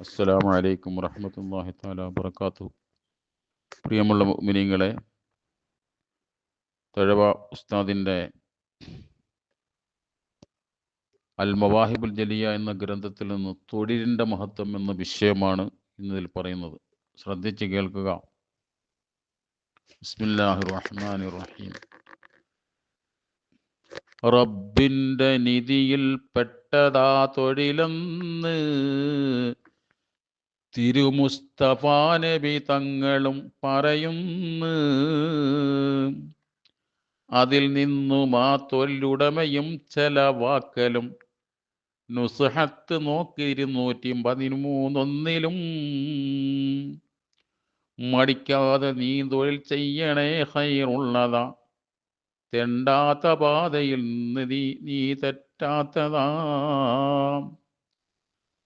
അസ്സലാമു അലൈക്കും വറഹമത്തല്ലാഹി തആല വബർക്കാത്തു പ്രിയമുള്ള മുഅ്മിനീങ്ങളെ തഴവ ഉസ്താദിന്റെ അൽ മവാഹിബുൽ ജലിയ എന്ന ഗ്രന്ഥത്തിൽ നിന്ന് തൊഴിലിന്റെ മഹത്വം എന്ന വിഷയമാണ് ഇന്നതിൽ പറയുന്നത്. ശ്രദ്ധിച്ച് കേൾക്കുക. ബിസ്മില്ലാഹിർ റഹ്മാനിർ റഹീം. റബ്ബിന്റെ നിധിയിൽ പെട്ടതാ തൊഴിലെന്ന് തിരുമുസ്തഫ നബി തങ്ങളും പറയുന്നു അതിൽ നിന്നും ആ തൊല്ലുടമയും ചില വാക്കലും നുസഹത്ത് നോക്കി ഇരുന്നൂറ്റി പതിമൂന്നൊന്നിലും മടിക്കാതെ നീ തൊഴിൽ ചെയ്യണേ ഹൈറുള്ളതാ. തെണ്ടാത്ത പാതയിൽ നീ നീ തെറ്റാത്തതാ.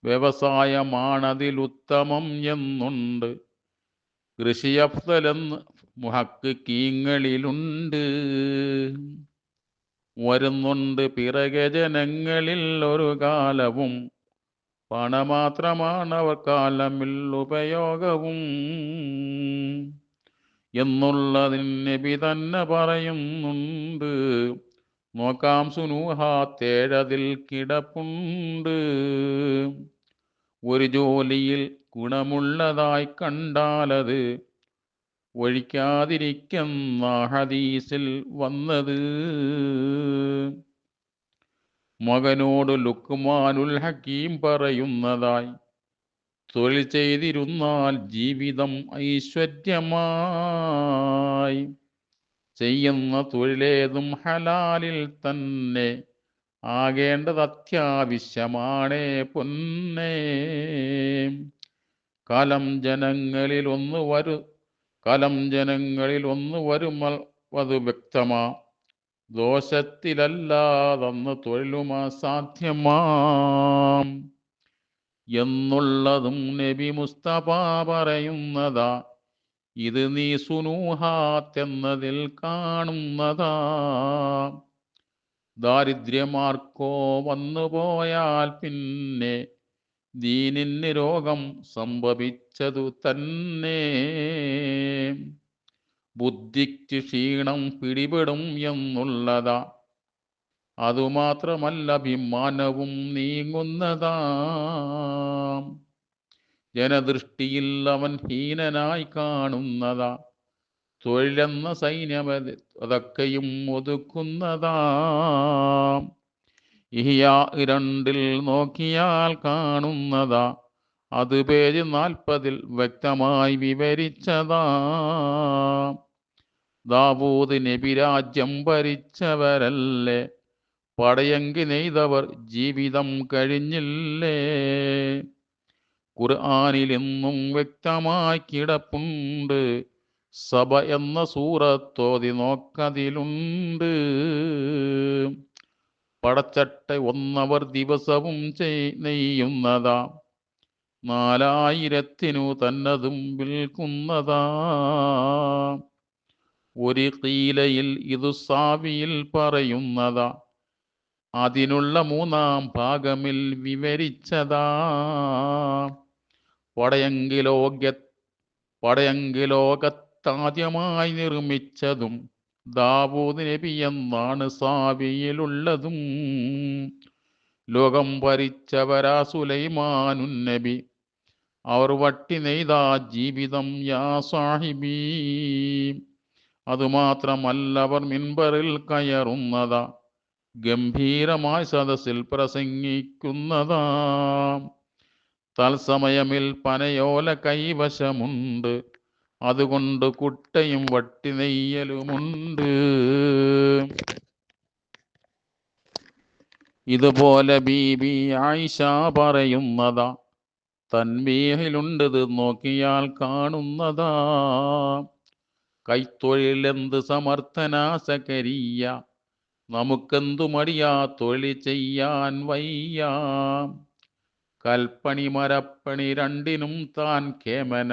വ്യവസായമാണതിൽ ഉത്തമം എന്നുണ്ട്. കൃഷി അഫ്സലെന്ന് മുഹക്ക് കീങ്ങളിലുണ്ട്. വരുന്നുണ്ട് പിറകെ ജനങ്ങളിൽ ഒരു കാലവും. പണമാത്രമാണ് അവർ കാലമിൽ ഉപയോഗവും. എന്നുള്ളതിന് നബി തന്നെ പറയുന്നുണ്ട്. നോക്കാം സുനൂഹാത്തേഴതിൽ കിടപ്പുണ്ട്. ഒരു ജോലിയിൽ ഗുണമുള്ളതായി കണ്ടാലത് ഒഴിക്കാതിരിക്കുന്ന ഹദീസിൽ വന്നത്. മകനോട് ലുക്മാനുൽ ഹക്കീം പറയുന്നതായി തൊഴിൽ ചെയ്തിരുന്നാൽ ജീവിതം ഐശ്വര്യമായി. ചെയ്യുന്ന തൊഴിലേതും ഹലാലിൽ തന്നെ ആകേണ്ടത് അത്യാവശ്യമാണേ പൊന്നേ. കലം ജനങ്ങളിൽ ഒന്ന് വരു കലം ജനങ്ങളിൽ ഒന്ന് വരുമൽ അത് വ്യക്തമാ. ദോഷത്തിലല്ലാതെന്ന് തൊഴിലുമാ സാധ്യമാം എന്നുള്ളതും നബി മുസ്തഫ പറയുന്നതാ. ഇത് നീ സുനൂഹാത്തെന്നതിൽ കാണുന്നതാ. ദാരിദ്ര്യമാർക്കോ വന്നുപോയാൽ പിന്നെ ദീനിന് രോഗം സംഭവിച്ചതു തന്നെ. ബുദ്ധിക്ക് ക്ഷീണം പിടിപെടും എന്നുള്ളതാ. അതുമാത്രമല്ല അഭിമാനവും നീങ്ങുന്നതാ. ജനദൃഷ്ടിയിൽ അവൻ ഹീനനായി കാണുന്നതാ. തൊഴിലെന്ന സൈന്യം അതൊക്കെയും ഒതുക്കുന്നതാം. ഇഹിയാ രണ്ടിൽ നോക്കിയാൽ കാണുന്നതാ. അത് പേജ് നാൽപ്പതിൽ വ്യക്തമായി വിവരിച്ചതാ. ദാവൂദ് നബി രാജ്യം ഭരിച്ചവരല്ലേ? പടയങ്കി നെയ്തവർ ജീവിതം കഴിഞ്ഞില്ലേ? ഖുർആാനിൽ ഇന്നും വ്യക്തമായി കിടപ്പുണ്ട്. സഭ എന്ന സൂറത്തോതി നോക്കതിലുണ്ട്. പടച്ചട്ട ഒന്നവർ ദിവസവും ചെയ് നെയ്യുന്നതാ. നാലായിരത്തിനു തന്നതും വിൽക്കുന്നതാ. ഒരു കീലയിൽ ഇതു സാവിയിൽ പറയുന്നതാ. അതിനുള്ള മൂന്നാം ഭാഗമിൽ വിവരിച്ചതാ. പടയങ്കിലോക പടയങ്കിലോകത്താദ്യമായി നിർമ്മിച്ചതും ദാവൂദ് നബി എന്നാണ് സാവിയിലുള്ളതും. ലോകം ഭരിച്ചവരാ സുലൈമാനു നബി. അവർ വട്ടി നെയ്താ ജീവിതം യാ സാഹിബി. അതുമാത്രമല്ല അവർ മിൻബറിൽ കയറുന്നതാ ഗംഭീരമായ സദസ്സിൽ പ്രസംഗിക്കുന്നതാ. തത്സമയമിൽ പനയോല കൈവശമുണ്ട് അതുകൊണ്ട് കുട്ടയും വട്ടി നെയ്യലുമുണ്ട്. ഇതുപോലെ ബീബി ആയിഷ പറയുന്നതാ തൻവീഹിലുണ്ടത് നോക്കിയാൽ കാണുന്നതാ. കൈത്തൊഴിലെന്ത് സമർത്ഥനാ സക്കരിയ നമുക്കെന്തു മടിയാ തൊഴിൽ ചെയ്യാൻ വയ്യ. കൽപ്പണി മരപ്പണി രണ്ടിനും താൻ കേമന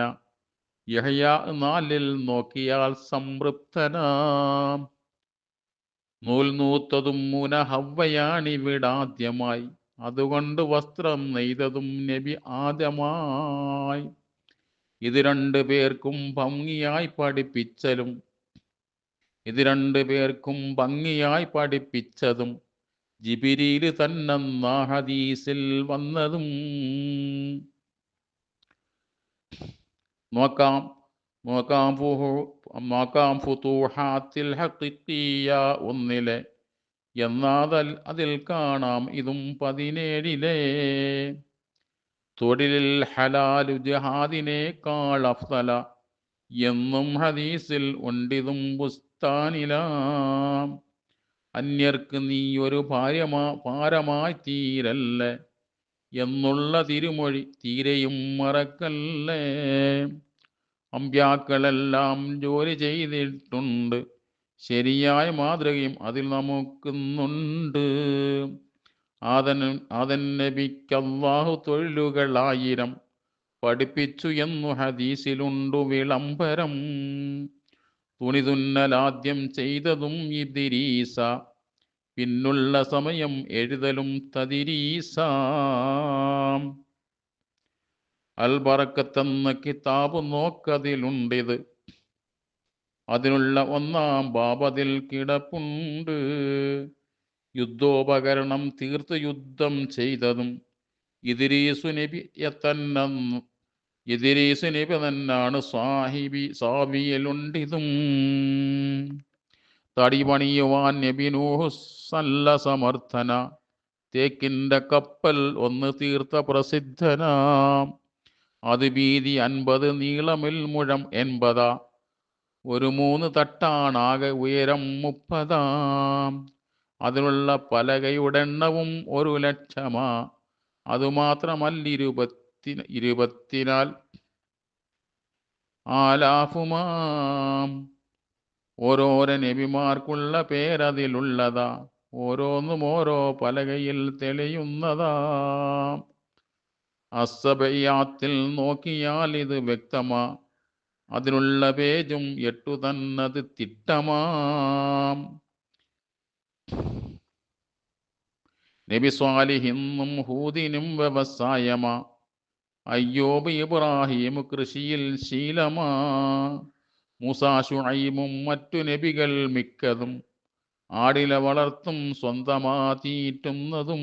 യഹയ നാലിൽ നോക്കിയാൽ സംതൃപ്തനാം. നൂൽ നൂത്തതും മുന ഹവ്വയാണിവിടാദ്യമായി അതുകൊണ്ട് വസ്ത്രം നെയ്തതും നബി ആദ്യമായി. ഇത് രണ്ടു പേർക്കും ഭംഗിയായി പഠിപ്പിച്ചലും. ഇത് രണ്ടു പേർക്കും ഭംഗിയായി പഠിപ്പിച്ചതും. ജിബിരിയിൽ തന്നെ ഹദീസിൽ വന്നതും. നോക്കാം. നോക്കാം നോക്കാം ഫുതൂഹാത്തിൽ ഹഖിഖിയ ഒന്നിലെ. എന്നാൽ അതിൽ കാണാം ഇതും പതിനേഴിലെ. തൊഴിലിൽ ഹലാലു ജഹാദിനേക്കാൾ അഫ്സല എന്നും ഹദീസിൽ ഉണ്ടിതും ബുസ്താനിലാം. അന്യർക്ക് നീ ഒരു ഭാര്യമാ ഭാരമായി തീരല്ലേ. എന്നുള്ള തിരുമൊഴി തീരെയും മറക്കല്ലേ? അമ്പ്യാക്കളെല്ലാം ജോലി ചെയ്തിട്ടുണ്ട്. ശരിയായ മാതൃകയും അതിൽ നമുക്കുന്നുണ്ട്. ആദൻ ആദൻ നബിക്കല്ലാഹു തൊഴിലുകളായിരം പഠിപ്പിച്ചു എന്നു ഹദീസിലുണ്ടു വിളംബരം. തുണി തുന്നലാദ്യം ചെയ്തതും ഇദിരീസ. പിന്നുള്ള സമയം എഴുതലും തതിരീസാം. അൽബറക്കത്തെന്ന കിതാബ് നോക്കതിലുണ്ടിത്. അതിനുള്ള ഒന്നാം ബാബതിൽ കിടപ്പുണ്ട്. യുദ്ധോപകരണം തീർത്ത് യുദ്ധം ചെയ്തതും ഇദിരീസു നബി തന്നെ ഇദിരീസു നബി തന്നാണ് സാഹിബി സാബിയിലുണ്ടിതും തടി പണിയുവാൻ നബി നൂഹു സല്ല സമർത്ഥന തേക്കിന്റെ കപ്പൽ ഒന്ന് തീർത്ത പ്രസിദ്ധനാം. അത് വീതി അൻപത് നീളമിൽ മുഴം എൺപതാ. ഒരു മൂന്ന് തട്ടാണാകെ ഉയരം മുപ്പതാം. അതിനുള്ള പലകയുടെ എണ്ണവും ഒരു ലക്ഷമാ. അതുമാത്രമല്ല ഇരുപത്തി ഇരുപത്തിനാൽ ആലാഫുമാം ഓരോരോ നബിമാർക്കുള്ള പേരതിലുള്ളതാ. ഓരോന്നും ഓരോ പലകയിൽ തെളിയുന്നതാ. അസഭയാത്തിൽ നോക്കിയാൽ ഇത് വ്യക്തമാ. അതിനുള്ള പേജും എട്ടു തന്നത് തിട്ടമാം. നബി സ്വാലിഹിന്നും ഹൂദിനും വ്യവസായമാ. അയ്യോബ് ഇബ്രാഹിം കൃഷിയിൽ ശീലമാ. മൂസാ മറ്റു നബികൾ മിക്കതും ആടില വളർത്തും സ്വന്തമാ തീറ്റുന്നതും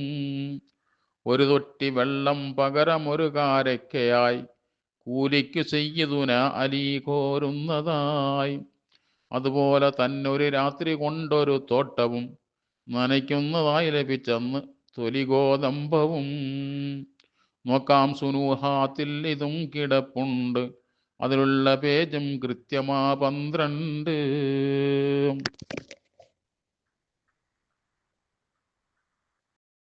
ഒരു തൊട്ടി വെള്ളം പകരം ഒരു കാരക്കയായി കൂലിക്ക് ചെയ്യുതുന അലി കോരുന്നതായി. അതുപോലെ തന്നൊരു രാത്രി കൊണ്ടൊരു തോട്ടവും നനയ്ക്കുന്നതായി ലഭിച്ചെന്ന് തൊലിഗോതമ്പവും. നോക്കാം സുനൂഹാത്തിൽ ഇതും കിടപ്പുണ്ട്. അതിലുള്ള പേജും കൃത്യമാ പന്ത്രണ്ട്.